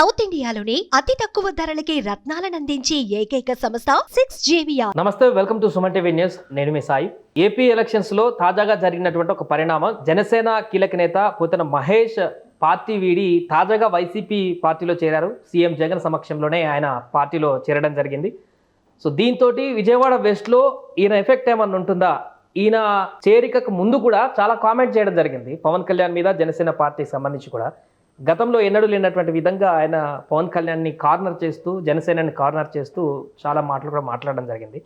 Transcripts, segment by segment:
South ఇండియాలోని అతి తక్కువ ధరలకి రత్నాలను అందించే ఏకైక సంస్థ సిక్స్ జేవియా నమస్తే welcome to Suman TV news. నేను మీ సాయి. ఏపీ ఎలక్షన్స్లో తాజాగా జరిగినటువంటి ఒక పరిణామం జనసేన కీలక నేత పోతన మహేష్ పార్టీ వీడి తాజాగా వైసీపీ పార్టీలో చేరారు. సీఎం జగన్ సమక్షంలోనే ఆయన పార్టీలో చేరడం జరిగింది. సో దీంతో విజయవాడ వెస్ట్లో ఈయన ఎఫెక్ట్ ఏమన్నా ఉంటుందా? ఈయన చేరికకు ముందు కూడా చాలా కామెంట్ చేయడం జరిగింది. పవన్ కళ్యాణ్ మీద జనసేన పార్టీకి సంబంధించి కూడా. గతంలో ఎన్నడూ లేనటువంటి విధంగా ఆయన పవన్ కళ్యాణ్ని కార్నర్ చేస్తూ జనసేనని కార్నర్ చేస్తూ చాలా మాటలు కూడా మాట్లాడడం జరిగింది.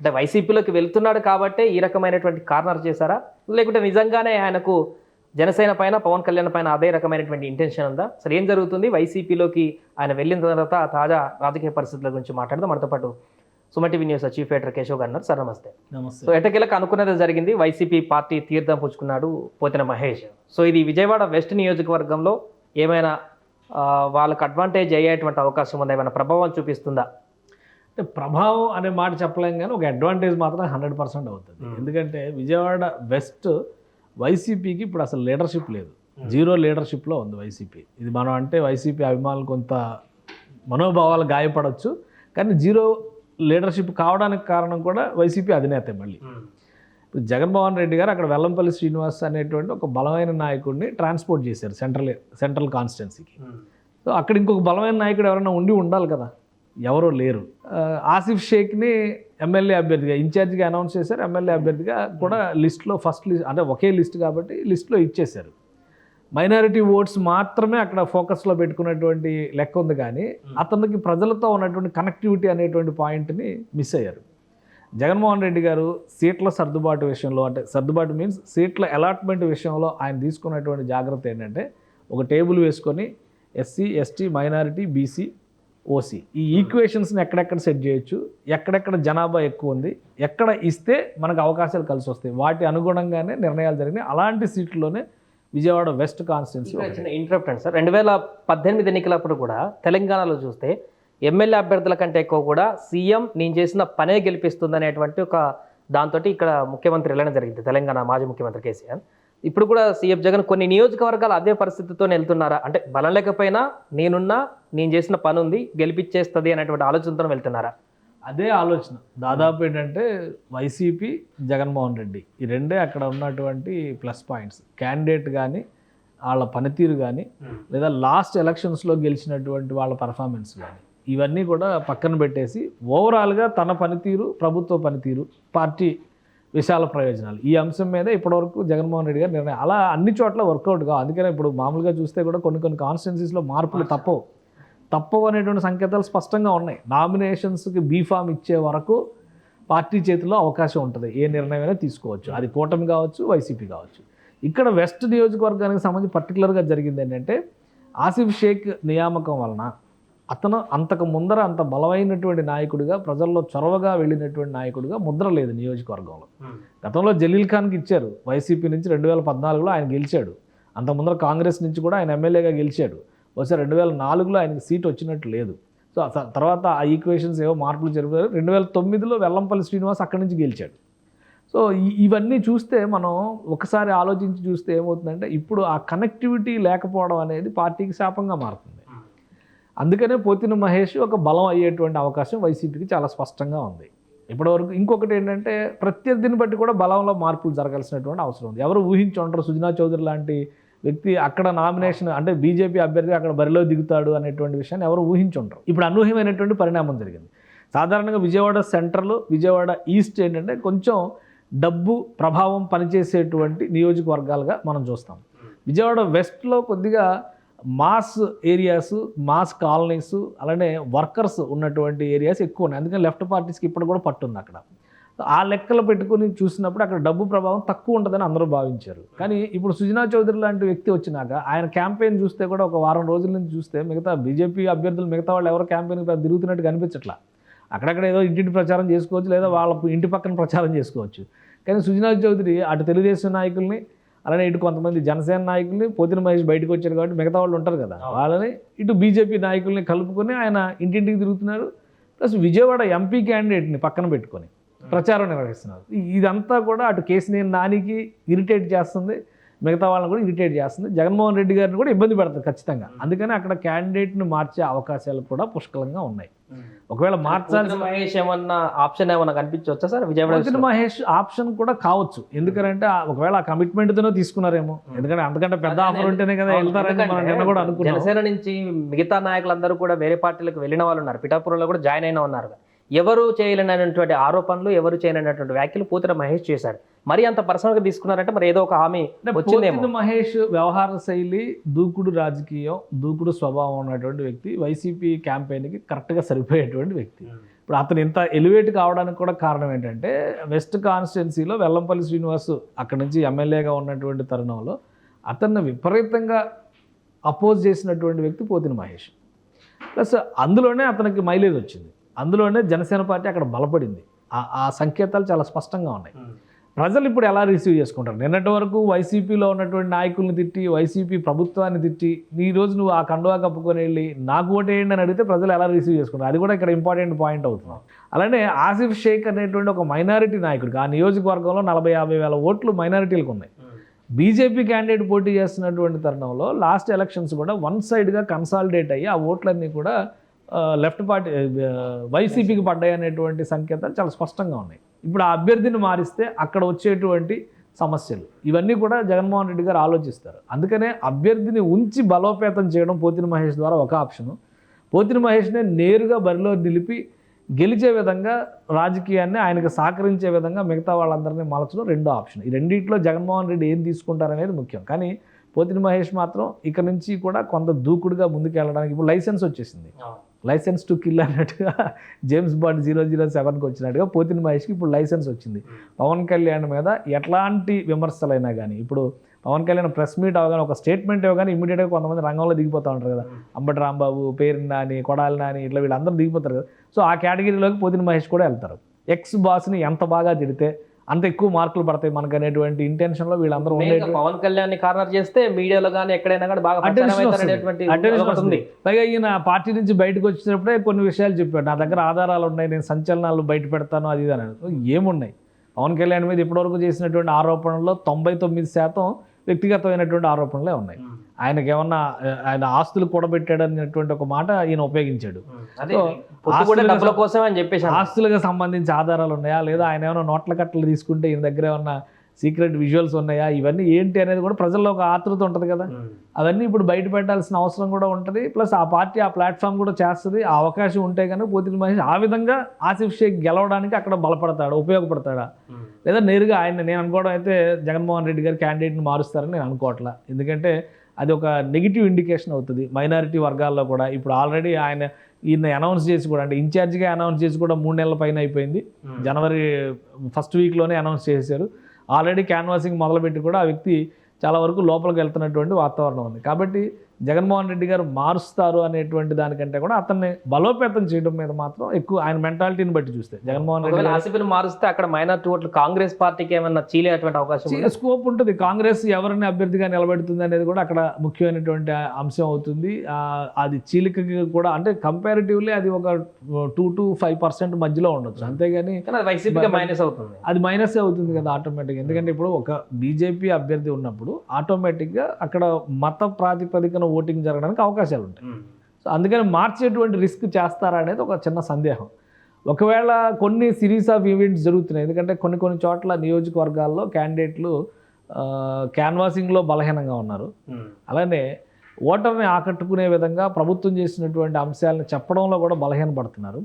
అంటే వైసీపీలోకి వెళ్తున్నాడు కాబట్టే ఈ రకమైనటువంటి కార్నర్ చేశారా? లేకుంటే నిజంగానే ఆయనకు జనసేన పైన పవన్ కళ్యాణ్ పైన అదే రకమైనటువంటి ఇంటెన్షన్ ఉందా? అసలు ఏం జరుగుతుంది? వైసీపీలోకి ఆయన వెళ్ళిన తర్వాత తాజా రాజకీయ పరిస్థితుల గురించి మాట్లాడదాం. మనతో పాటు Suma TV news chief editor Keshav గారు. సార్ నమస్తే. నమస్తే. సో ఎటకెలకు అనుకున్నది జరిగింది. వైసీపీ పార్టీ తీర్థం పుచ్చుకున్నాడు పోతిన మహేష్. సో ఇది విజయవాడ వెస్ట్ నియోజకవర్గంలో ఏమైనా వాళ్ళకి అడ్వాంటేజ్ అయ్యేటువంటి అవకాశం ఉందా? ఏమైనా ప్రభావం చూపిస్తుందా? అంటే ప్రభావం అనే మాట చెప్పలేం కానీ ఒక అడ్వాంటేజ్ మాత్రం హండ్రెడ్ పర్సెంట్ అవుతుంది. ఎందుకంటే విజయవాడ వెస్ట్ వైసీపీకి ఇప్పుడు అసలు లీడర్షిప్ లేదు. జీరో లీడర్షిప్లో ఉంది వైసీపీ ఇది మనం అంటే వైసీపీ అభిమానులు కొంత మనోభావాలు గాయపడవచ్చు కానీ జీరో లీడర్షిప్ కావడానికి కారణం కూడా వైసీపీ అధినేతే మళ్ళీ. ఇప్పుడు జగన్మోహన్ రెడ్డి గారు అక్కడ వెల్లంపల్లి శ్రీనివాస్ అనేటువంటి ఒక బలమైన నాయకుడిని ట్రాన్స్పోర్ట్ చేశారు సెంట్రల్ సెంట్రల్ కాన్స్టిట్యున్సీకి. సో అక్కడ ఇంకొక బలమైన నాయకుడు ఎవరైనా ఉండి ఉండాలి కదా. ఎవరో లేరు. ఆసిఫ్ షేక్ని ఎమ్మెల్యే అభ్యర్థిగా ఇన్ఛార్జిగా అనౌన్స్ చేశారు. ఎమ్మెల్యే అభ్యర్థిగా కూడా లిస్ట్లో ఫస్ట్ లిస్ట్ అంటే ఒకే లిస్ట్ కాబట్టి లిస్ట్లో ఇచ్చేశారు. మైనారిటీ ఓట్స్ మాత్రమే అక్కడ ఫోకస్లో పెట్టుకున్నటువంటి లెక్క ఉంది కానీ అతనికి ప్రజలతో ఉన్నటువంటి కనెక్టివిటీ అనేటువంటి పాయింట్ని మిస్ అయ్యారు. జగన్మోహన్ రెడ్డి గారు సీట్ల సర్దుబాటు విషయంలో అంటే సర్దుబాటు మీన్స్ సీట్ల అలాట్మెంట్ విషయంలో ఆయన తీసుకున్నటువంటి జాగ్రత్త ఏంటంటే ఒక టేబుల్ వేసుకొని SC ST minority BC OC ఈ ఈక్వేషన్స్ని ఎక్కడెక్కడ సెట్ చేయొచ్చు? ఎక్కడెక్కడ జనాభా ఎక్కువ ఉంది? ఎక్కడ ఇస్తే మనకు అవకాశాలు కలిసి వస్తాయి? వాటి అనుగుణంగానే నిర్ణయాలు జరిగినాయి. అలాంటి సీట్లోనే విజయవాడ వెస్ట్ కాన్స్టిట్యున్సీ ఇంటరప్ట్ అండి సార్. రెండు వేల పద్దెనిమిది ఎన్నికలప్పుడు కూడా తెలంగాణలో చూస్తే ఎమ్మెల్యే అభ్యర్థుల కంటే ఎక్కువ కూడా సీఎం నేను చేసిన పనే గెలిపిస్తుంది అనేటువంటి ఒక దాంతో ఇక్కడ ముఖ్యమంత్రి వెళ్ళడం జరిగింది తెలంగాణ మాజీ ముఖ్యమంత్రి కేసీఆర్. ఇప్పుడు కూడా సీఎం జగన్ కొన్ని నియోజకవర్గాలు అదే పరిస్థితితో వెళ్తున్నారా? అంటే బలం లేకపోయినా నేనున్నా నేను చేసిన పని ఉంది గెలిపించేస్తుంది అనేటువంటి ఆలోచనతో వెళ్తున్నారా? అదే ఆలోచన. దాదాపు ఏంటంటే వైసీపీ జగన్మోహన్ రెడ్డి ఈ రెండే అక్కడ ఉన్నటువంటి ప్లస్ పాయింట్స్. క్యాండిడేట్ కానీ వాళ్ళ పనితీరు కానీ లేదా లాస్ట్ ఎలక్షన్స్లో గెలిచినటువంటి వాళ్ళ పర్ఫార్మెన్స్ కానీ ఇవన్నీ కూడా పక్కన పెట్టేసి ఓవరాల్గా తన పనితీరు ప్రభుత్వ పనితీరు పార్టీ విశాల ప్రయోజనాలు. ఈ అంశం మీద ఇప్పటివరకు జగన్మోహన్ రెడ్డి గారు నిర్ణయం అలా అన్ని చోట్ల వర్కౌట్ కావు. అందుకనే ఇప్పుడు మామూలుగా చూస్తే కూడా కొన్ని కొన్ని కాన్స్టిట్యున్సీస్లో మార్పులు తప్పవు. తప్పవు అనేటువంటి సంకేతాలు స్పష్టంగా ఉన్నాయి. నామినేషన్స్కి బీఫామ్ ఇచ్చే వరకు పార్టీ చేతిలో అవకాశం ఉంటుంది. ఏ నిర్ణయమైనా తీసుకోవచ్చు. అది కూటమి కావచ్చు వైసీపీ కావచ్చు. ఇక్కడ వెస్ట్ నియోజకవర్గానికి సంబంధించి పర్టికులర్గా జరిగింది ఏంటంటే ఆసిఫ్ షేక్ నియామకం వలన అతను అంతకు ముందర అంత బలమైనటువంటి నాయకుడిగా ప్రజల్లో చొరవగా వెళ్ళినటువంటి నాయకుడిగా ముద్ర లేదు నియోజకవర్గంలో. గతంలో జలీల్ ఖాన్కి ఇచ్చారు. వైసీపీ నుంచి రెండు వేల పద్నాలుగులో ఆయన గెలిచాడు. అంత ముందర కాంగ్రెస్ నుంచి కూడా ఆయన ఎమ్మెల్యేగా గెలిచాడు. బహుశా రెండు వేల నాలుగులో ఆయనకి సీట్ వచ్చినట్టు లేదు. సో తర్వాత ఆ ఈక్వేషన్స్ ఏవో మార్పులు జరిపారు. రెండు వేల తొమ్మిదిలో వెల్లంపల్లి శ్రీనివాస్ అక్కడి నుంచి గెలిచాడు. సో ఇవన్నీ చూస్తే మనం ఒకసారి ఆలోచించి చూస్తే ఏమవుతుందంటే ఇప్పుడు ఆ కనెక్టివిటీ లేకపోవడం అనేది పార్టీకి శాపంగా మారుతుంది. అందుకనే పోతిన మహేష్ ఒక బలం అయ్యేటువంటి అవకాశం వైసీపీకి చాలా స్పష్టంగా ఉంది. ఇప్పటివరకు ఇంకొకటి ఏంటంటే ప్రత్యర్థిని బట్టి కూడా బలంలో మార్పులు జరగాల్సినటువంటి అవసరం ఉంది. ఎవరు ఊహించి ఉంటారు సుజనా చౌదరి లాంటి వ్యక్తి అక్కడ నామినేషన్ అంటే బీజేపీ అభ్యర్థి అక్కడ బరిలో దిగుతాడు అనేటువంటి విషయాన్ని ఎవరు ఊహించుంటారు. ఇప్పుడు అనూహ్యమైనటువంటి పరిణామం జరిగింది. సాధారణంగా విజయవాడ సెంట్రల్ విజయవాడ ఈస్ట్ ఏంటంటే కొంచెం డబ్బు ప్రభావం పనిచేసేటువంటి నియోజకవర్గాలుగా మనం చూస్తాం. విజయవాడ వెస్ట్లో కొద్దిగా మాస్ ఏరియాస్ మాస్ కాలనీస్ అలానే వర్కర్స్ ఉన్నటువంటి ఏరియాస్ ఎక్కువ ఉన్నాయి అందుకని లెఫ్ట్ పార్టీస్కి ఇప్పుడు కూడా పట్టుంది అక్కడ. ఆ లెక్కలు పెట్టుకుని చూసినప్పుడు అక్కడ డబ్బు ప్రభావం తక్కువ ఉంటుందని అందరూ భావించారు. కానీ ఇప్పుడు సుజనా చౌదరి లాంటి వ్యక్తి వచ్చినాక ఆయన క్యాంపెయిన్ చూస్తే కూడా ఒక వారం రోజుల నుంచి చూస్తే మిగతా బీజేపీ అభ్యర్థులు మిగతా వాళ్ళు ఎవరు క్యాంపెయిన్ తిరుగుతున్నట్టు కనిపించట్లా. అక్కడక్కడ ఏదో ఇంటింటి ప్రచారం చేసుకోవచ్చు లేదా వాళ్ళ ఇంటి పక్కన ప్రచారం చేసుకోవచ్చు. కానీ సుజనా చౌదరి అటు తెలుగుదేశం నాయకుల్ని అలానే ఇటు కొంతమంది జనసేన నాయకుల్ని పోతిన మహేష్ బయటకు వచ్చారు కాబట్టి మిగతా వాళ్ళు ఉంటారు కదా. వాళ్ళని ఇటు బీజేపీ నాయకుల్ని కలుపుకొని ఆయన ఇంటింటికి తిరుగుతున్నారు. ప్లస్ విజయవాడ ఎంపీ క్యాండిడేట్ని పక్కన పెట్టుకొని ప్రచారం నిర్వహిస్తున్నారు. ఇదంతా కూడా అటు కేసినేని నానికి ఇరిటేట్ చేస్తుంది. మిగతా వాళ్ళని కూడా ఇరిటేట్ చేస్తుంది. జగన్మోహన్ రెడ్డి గారిని కూడా ఇబ్బంది పెడుతుంది ఖచ్చితంగా. అందుకని అక్కడ క్యాండిడేట్ని మార్చే అవకాశాలు కూడా పుష్కలంగా ఉన్నాయి. ఒకవేళ మార్చాల్సిన పోతిన మహేష్ ఏమన్నా ఆప్షన్ ఏమన్నా కనిపించవచ్చా సార్? విజయవాడ మహేష్ ఆప్షన్ కూడా కావచ్చు. ఎందుకంటే ఆ- ఒకవేళ ఆ commitment తోనే తీసుకున్నారేమో. ఎందుకంటే అంతకంటే పెద్ద ఆఫర్ ఉంటేనే కదా వెళ్తారని మనం నిన్న కూడా అనుకున్నాం. జనసేన నుంచి మిగతా నాయకులందరూ కూడా వేరే పార్టీలకు వెళ్ళిన వాళ్ళు ఉన్నారు. పిఠాపురంలో కూడా జాయిన్ అయిన ఉన్నారు. ఎవరు చేయలేనటువంటి ఆరోపణలు ఎవరు చేయలేనటువంటి వ్యాఖ్యలు పూతన మహేష్ చేశాడు. మరి అంత పర్సనల్గా తీసుకున్నారంటే మరి ఏదో ఒక హామీ వచ్చిందేమో. పోతిన మహేష్ వ్యవహార శైలి దూకుడు రాజకీయం దూకుడు స్వభావం ఉన్నటువంటి వ్యక్తి వైసీపీ క్యాంపెయిన్కి కరెక్ట్గా సరిపోయేటువంటి వ్యక్తి. ఇప్పుడు అతను ఇంత ఎలివేట్ కావడానికి కూడా కారణం ఏంటంటే వెస్ట్ కాన్స్టిట్యున్సీలో వెల్లంపల్లి శ్రీనివాస్ అక్కడ నుంచి ఎమ్మెల్యేగా ఉన్నటువంటి తరుణంలో అతన్ని విపరీతంగా అపోజ్ చేసినటువంటి వ్యక్తి పోతిన మహేష్. ప్లస్ అందులోనే అతనికి మైలేజ్ వచ్చింది. అందులోనే జనసేన పార్టీ అక్కడ బలపడింది. ఆ- ఆ సంకేతాలు చాలా స్పష్టంగా ఉన్నాయి. ప్రజలు ఇప్పుడు ఎలా రిసీవ్ చేసుకుంటారు? నిన్నటి వరకు వైసీపీలో ఉన్నటువంటి నాయకుల్ని తిట్టి వైసీపీ ప్రభుత్వాన్ని తిట్టి ఈ రోజు నువ్వు ఆ కండువా కప్పుకొని వెళ్ళి నాకు ఓటేయండి అని అడిగితే ప్రజలు ఎలా రిసీవ్ చేసుకుంటారు? అది కూడా ఇక్కడ ఇంపార్టెంట్ పాయింట్ అవుతుంది. అలానే ఆసిఫ్ షేక్ అనేటువంటి ఒక మైనారిటీ నాయకుడికి ఆ నియోజకవర్గంలో నలభై యాభై వేల ఓట్లు మైనారిటీలకు ఉన్నాయి. బీజేపీ క్యాండిడేట్ పోటీ చేస్తున్నటువంటి తరుణంలో లాస్ట్ ఎలక్షన్స్ కూడా వన్ సైడ్గా కన్సాలిడేట్ అయ్యి ఆ ఓట్లన్నీ కూడా లెఫ్ట్ పార్టీ వైసీపీకి పడ్డాయి అనేటువంటి సంకేతాలు చాలా స్పష్టంగా ఉన్నాయి. ఇప్పుడు ఆ అభ్యర్థిని మారిస్తే అక్కడ వచ్చేటువంటి సమస్యలు. ఇవన్నీ కూడా జగన్మోహన్ రెడ్డి గారు ఆలోచిస్తారు. అందుకనే అభ్యర్థిని ఉంచి బలోపేతం చేయడం పోతిని మహేష్ ద్వారా ఒక ఆప్షను. పోతిని మహేష్నే నేరుగా బరిలో నిలిపి గెలిచే విధంగా రాజకీయాన్ని ఆయనకు సహకరించే విధంగా మిగతా వాళ్ళందరినీ మలచడం రెండో ఆప్షన్. ఈ రెండింటిలో జగన్మోహన్ రెడ్డి ఏం తీసుకుంటారనేది ముఖ్యం. కానీ పోతిని మహేష్ మాత్రం ఇక నుంచి కూడా కొంత దూకుడుగా ముందుకు వెళ్ళడానికి ఇప్పుడు లైసెన్స్ వచ్చేసింది. లైసెన్స్ టు కిల్ అన్నట్టుగా జేమ్స్ బాండ్ జీరో జీరో సెవెన్కి వచ్చినట్టుగా పోతిన మహేష్కి ఇప్పుడు లైసెన్స్ వచ్చింది. పవన్ కళ్యాణ్ మీద ఎట్లాంటి విమర్శలైనా కానీ ఇప్పుడు పవన్ కళ్యాణ్ ప్రెస్ మీట్ అవగానే ఒక స్టేట్మెంట్ ఇవ్వగానే ఇమీడియట్గా కొంతమంది రంగంలో దిగిపోతూ ఉంటారు కదా. అంబటి రాంబాబు పేరు నాని కొడాలి నాని ఇట్లా వీళ్ళందరూ దిగిపోతారు కదా. సో ఆ కేటగిరీలోకి పోతిన మహేష్ కూడా వెళ్తారు. ఎక్స్ బాస్ని ఎంత బాగా తిడితే అంత ఎక్కువ మార్కులు పడతాయి మనకు అనేటువంటి ఇంటెన్షన్లో వీళ్ళందరూ ఉండే మెయిన్గా పవన్ కళ్యాణ్ని కార్నర్ చేస్తే మీడియాలో కానీ ఎక్కడైనా కానీ బాగా ఉంది. పైగా ఈయన పార్టీ నుంచి బయటకు వచ్చినప్పుడే కొన్ని విషయాలు చెప్పాడు. నా దగ్గర ఆధారాలు ఉన్నాయి నేను సంచలనాలు బయట పెడతాను అది ఇది అని ఏమున్నాయి? పవన్ కళ్యాణ్ మీద ఇప్పటివరకు చేసినటువంటి ఆరోపణల్లో తొంభై తొమ్మిది శాతం వ్యక్తిగతమైనటువంటి ఆరోపణలే ఉన్నాయి. ఆయనకి ఏమన్నా ఆయన ఆస్తులు కూడబెట్టాడు అనేటువంటి ఒక మాట ఈయన ఉపయోగించాడు. డబ్బుల కోసం అని చెప్పేసి. ఆస్తులకు సంబంధించి ఆధారాలు ఉన్నాయా? లేదా ఆయన ఏమైనా నోట్ల కట్టలు తీసుకుంటే ఈయన దగ్గర ఏమన్నా సీక్రెట్ విజువల్స్ ఉన్నాయా? ఇవన్నీ ఏంటి అనేది కూడా ప్రజల్లో ఒక ఆతృత ఉంటుంది కదా. అవన్నీ ఇప్పుడు బయట పెట్టాల్సిన అవసరం కూడా ఉంటుంది. ప్లస్ ఆ పార్టీ ఆ ప్లాట్ఫామ్ కూడా చేస్తుంది. ఆ అవకాశం ఉంటే కనుక పోతిన మహేష్ ఆ విధంగా ఆసిఫ్ షేక్ గెలవడానికి అక్కడ బలపడతాడు? ఉపయోగపడతాడా. లేదా నేరుగా ఆయన నేను అనుకోవడం అయితే జగన్మోహన్ రెడ్డి గారు క్యాండిడేట్ని మారుస్తారని నేను అనుకోవట్లా. ఎందుకంటే అది ఒక నెగిటివ్ ఇండికేషన్ అవుతుంది. మైనారిటీ వర్గాల్లో కూడా. ఇప్పుడు ఆల్రెడీ ఆయన ఈయన అనౌన్స్ చేసి కూడా అంటే ఇన్ఛార్జిగా అనౌన్స్ చేసి కూడా మూడు నెలల పైన అయిపోయింది. జనవరి ఫస్ట్ వీక్లోనే అనౌన్స్ చేశారు. ఆల్రెడీ క్యాన్వాసింగ్ మొదలుపెట్టి కూడా ఆ వ్యక్తి చాలా వరకు లోపలికి వెళ్తున్నటువంటి వాతావరణం ఉంది. కాబట్టి జగన్మోహన్ రెడ్డి గారు మారుస్తారు అనేటువంటి దానికంటే కూడా అతన్ని బలోపేతం చేయడం మీద మాత్రం ఎక్కువ ఆయన మెంటాలిటీని బట్టి చూస్తే. జగన్మోహన్ రెడ్డి ఆసిఫ్ని మారుస్తే అక్కడ మైనార్టీ ఓట్లు కాంగ్రెస్ పార్టీకి ఏమన్నా చీలేటువంటి అవకాశం? స్కోప్ ఉంటుంది. కాంగ్రెస్ ఎవరిని అభ్యర్థిగా నిలబెడుతుంది అనేది కూడా అక్కడ ముఖ్యమైనటువంటి అంశం అవుతుంది. అది చీలికకి కూడా అంటే కంపారిటివ్లీ అది ఒక టూ టు ఫైవ్ పర్సెంట్ మధ్యలో ఉండొచ్చు. అంతేగాని వైసీపీగా మైనస్ అవుతుంది. అది మైనస్ అవుతుంది కదా ఆటోమేటిక్గా ఎందుకంటే ఇప్పుడు ఒక బీజేపీ అభ్యర్థి ఉన్నప్పుడు ఆటోమేటిక్గా అక్కడ మత ప్రాతిపదికన ఓటింగ్ జరగడానికి అవకాశాలు ఉంటాయి. సో అందుకని మార్చేటువంటి రిస్క్ చేస్తారా అనేది ఒక చిన్న సందేహం. ఒకవేళ కొన్ని సిరీస్ ఆఫ్ ఈవెంట్స్ జరుగుతున్నాయి. ఎందుకంటే కొన్ని కొన్ని చోట్ల నియోజకవర్గాల్లో క్యాండిడేట్లు క్యాన్వాసింగ్లో బలహీనంగా ఉన్నారు. అలానే ఓటర్ని ఆకట్టుకునే విధంగా ప్రభుత్వం చేసినటువంటి అంశాలను చెప్పడంలో కూడా బలహీనపడుతున్నారు.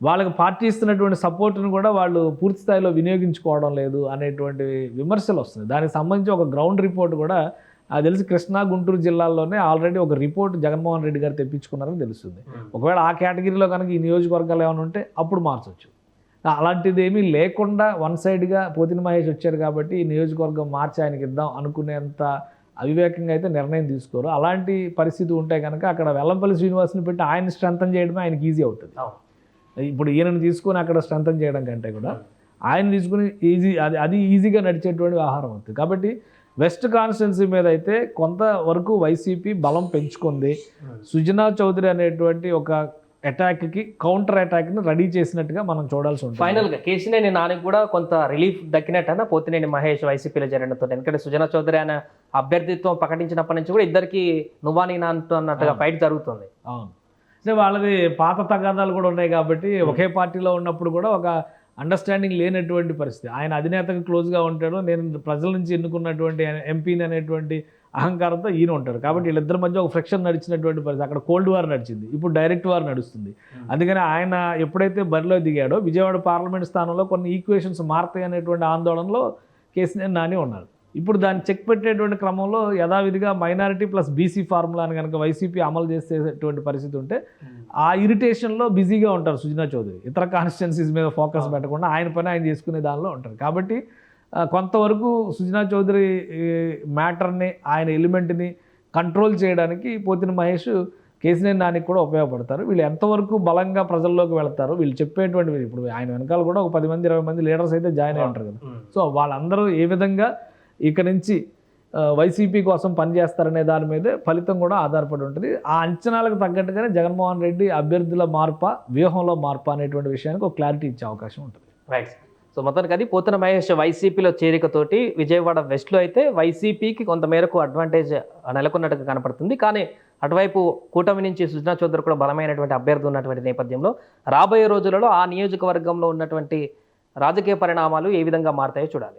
వాళ్ళకి పార్టీ ఇస్తున్నటువంటి సపోర్ట్ని కూడా వాళ్ళు పూర్తి స్థాయిలో వినియోగించుకోవడం లేదు అనేటువంటి విమర్శలు వస్తున్నాయి. దానికి సంబంధించి ఒక గ్రౌండ్ రిపోర్ట్ కూడా నాకు తెలిసి కృష్ణా గుంటూరు జిల్లాల్లోనే ఆల్రెడీ ఒక రిపోర్ట్ జగన్మోహన్ రెడ్డి గారు తెప్పించుకున్నారని తెలుస్తుంది. ఉమ్. ఒకవేళ ఆ కేటగిరీలో కనుక ఈ నియోజకవర్గాలు ఏమైనా ఉంటే అప్పుడు మార్చవచ్చు అలాంటిది ఏమీ లేకుండా వన్ సైడ్గా పోతిన మహేష్ వచ్చారు కాబట్టి ఈ నియోజకవర్గం మార్చి ఆయనకి ఇద్దాం అనుకునేంత అవివేకంగా అయితే నిర్ణయం తీసుకోరు. అలాంటి పరిస్థితి ఉంటే కనుక అక్కడ వెల్లంపల్లి శ్రీనివాస్ని పెట్టి ఆయన స్ట్రెంథన్ చేయడమే ఆయనకి ఈజీ అవుతుంది. ఇప్పుడు ఈయనని తీసుకొని అక్కడ స్ట్రెంథన్ చేయడం కంటే కూడా ఆయన తీసుకుని ఈజీ అది అది ఈజీగా నడిచేటువంటి వ్యవహారం అవుతుంది. కాబట్టి వెస్ట్ కాన్స్టిట్యున్సీ మీద అయితే కొంతవరకు వైసీపీ బలం పెంచుకుంది. సుజనా చౌదరి అనేటువంటి ఒక అటాక్కి కౌంటర్ అటాక్ని రెడీ చేసినట్టుగా మనం చూడాల్సి ఉంటుంది. ఫైనల్గా కేసినేని నానికి కూడా కొంత రిలీఫ్ దక్కినట్టన పోతినేని మహేష్ వైసీపీలో చేరడంతో ఎందుకంటే సుజనా చౌదరి ఆయన అభ్యర్థిత్వం ప్రకటించినప్పటి నుంచి కూడా ఇద్దరికి నువ్వా నేనా అంటూ అన్నట్టుగా ఫైట్ జరుగుతుంది. అవును. అంటే వాళ్ళది పాత తగాదాలు కూడా ఉన్నాయి కాబట్టి ఒకే పార్టీలో ఉన్నప్పుడు కూడా ఒక అండర్స్టాండింగ్ లేనటువంటి పరిస్థితి. ఆయన అధినేతకు క్లోజ్గా ఉంటాడు. నేను ప్రజల నుంచి ఎన్నుకున్నటువంటి ఎంపీని అనేటువంటి అహంకారంతో ఈయన ఉంటాడు. కాబట్టి వీళ్ళిద్దరి మధ్య ఒక ఫ్రిక్షన్ నడిచినటువంటి పరిస్థితి. అక్కడ కోల్డ్ వార్ నడిచింది. ఇప్పుడు డైరెక్ట్ వార్ నడుస్తుంది. అందుకని ఆయన ఎప్పుడైతే బరిలో దిగాడో విజయవాడ పార్లమెంట్ స్థానంలో కొన్ని ఈక్వేషన్స్ మారతాయి అనేటువంటి ఆందోళనలో కేసీఆర్ నాని ఉన్నారు. ఇప్పుడు దాన్ని చెక్ పెట్టేటువంటి క్రమంలో యథావిధిగా మైనారిటీ ప్లస్ బీసీ ఫార్ములాని కనుక వైసీపీ అమలు చేసేటువంటి పరిస్థితి ఉంటే ఆ ఇరిటేషన్లో బిజీగా ఉంటారు సుజనా చౌదరి. ఇతర కాన్స్టిట్యున్సీస్ మీద ఫోకస్ పెట్టకుండా ఆయన పని ఆయన చేసుకునే దానిలో ఉంటారు. కాబట్టి కొంతవరకు సుజనా చౌదరి మ్యాటర్ని ఆయన ఎలిమెంట్ని కంట్రోల్ చేయడానికి పోతిన మహేష్ కేసీఆర్ నానికి కూడా ఉపయోగపడతారు. వీళ్ళు ఎంతవరకు బలంగా ప్రజల్లోకి వెళ్తారు వీళ్ళు చెప్పేటువంటి ఇప్పుడు ఆయన వెనకాల కూడా ఒక పది మంది ఇరవై మంది లీడర్స్ అయితే జాయిన్ అయి ఉంటారు కదా. సో వాళ్ళందరూ ఏ విధంగా ఇక నుంచి వైసీపీ కోసం పనిచేస్తారనే దాని మీదే ఫలితం కూడా ఆధారపడి ఉంటుంది. ఆ అంచనాలకు తగ్గట్టుగానే జగన్మోహన్ రెడ్డి అభ్యర్థుల మార్ప వ్యూహంలో మార్ప అనేటువంటి విషయానికి ఒక క్లారిటీ ఇచ్చే అవకాశం ఉంటుంది. రైట్ సో మొత్తానికి అది పోతన మహేష్ వైసీపీలో చేరికతోటి విజయవాడ వెస్ట్లో అయితే వైసీపీకి కొంతమేరకు అడ్వాంటేజ్ నెలకొన్నట్టుగా కనపడుతుంది. కానీ అటువైపు కూటమి నుంచి సుజనా చౌదరి కూడా బలమైనటువంటి అభ్యర్థి ఉన్నటువంటి నేపథ్యంలో రాబోయే రోజులలో ఆ నియోజకవర్గంలో ఉన్నటువంటి రాజకీయ పరిణామాలు ఏ విధంగా మారతాయో చూడాలి.